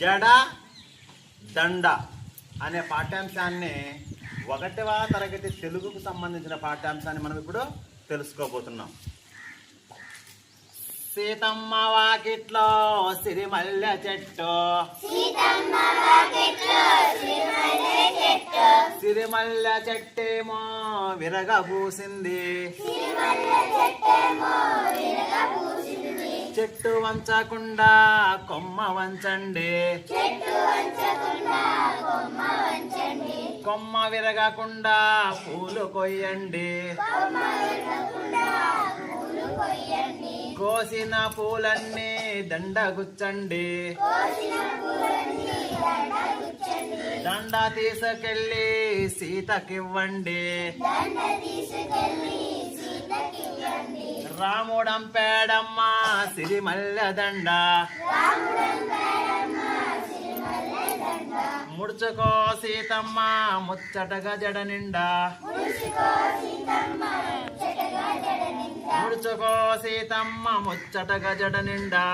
జడ దండ అనే పాఠ్యాంశాన్ని ఒకటవ తరగతి తెలుగుకు సంబంధించిన పాఠ్యాంశాన్ని మనం ఇప్పుడు తెలుసుకోబోతున్నాం. సీతమ్మ వాకిట్లో సిరిమల్లె చెట్టు. సిరిమల్లె చెట్టేమో విరగబూసింది చెట్టు వంచకుండా కొమ్మ వంచండి. కొమ్మ విరగకుండా పూలు కొయ్యండి. కోసిన పూలన్నీ దండగుచ్చండి. దండ తీసుకెళ్ళి సీతకివ్వండి. రాముడంపేడమ్మ సిరిమల్లె దండ ముడుచుకో సీతమ్మ ముచ్చటగా జడ నిండా. ముడుచుకో సీతమ్మ ముచ్చటగా జడ నిండా.